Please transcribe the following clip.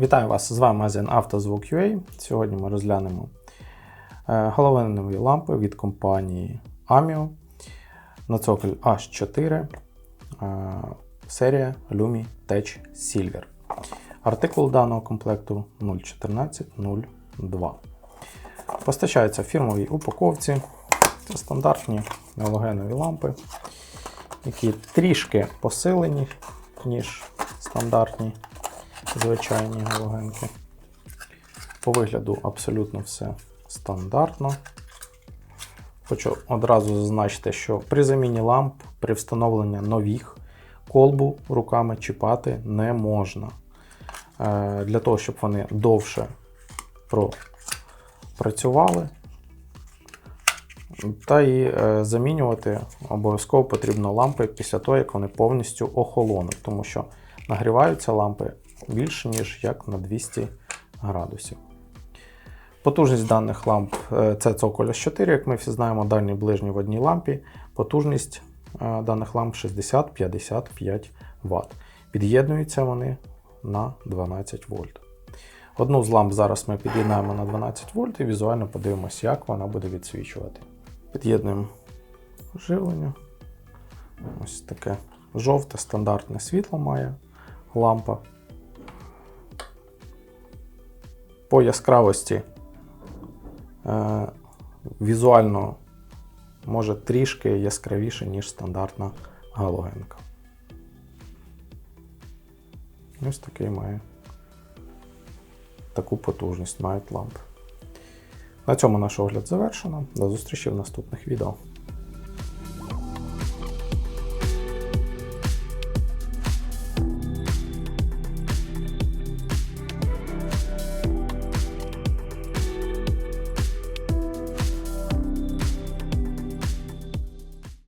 Вітаю вас! З вами магазин «Автозвук.UA». Сьогодні ми розглянемо е, головинні лампи від компанії Amio на цоколь H4 е, серія Lumi Tech Silver. Артикул даного комплекту 01402. Постачаються в фірмовій упаковці. Це стандартні галогенові лампи, які трішки посилені, ніж стандартні звичайні галогенки. По вигляду абсолютно все стандартно. Хочу одразу зазначити, що при заміні ламп, при встановленні нових, колбу руками чіпати не можна. Е, Для того, щоб вони довше пропрацювали. Та і е, замінювати обов'язково потрібно лампи після того, як вони повністю охолонуть, тому що нагріваються лампи більше, ніж як на 200 градусів. Потужність даних ламп е, це цоколь 4, як ми всі знаємо, дальній ближній в одній лампі. Потужність е, даних ламп 60-55 Вт. Під'єднуються вони на 12 вольт. Одну з ламп зараз ми під'єднаємо на 12 вольт і візуально подивимося, як вона буде відсвічувати. Під'єднуємо живлення. Ось таке жовте стандартне світло має лампа. По яскравості е, візуально може трішки яскравіше, ніж стандартна галогенка. Ось такий має таку потужність мають лампи. На цьому наш огляд завершено. До зустрічі в наступних відео.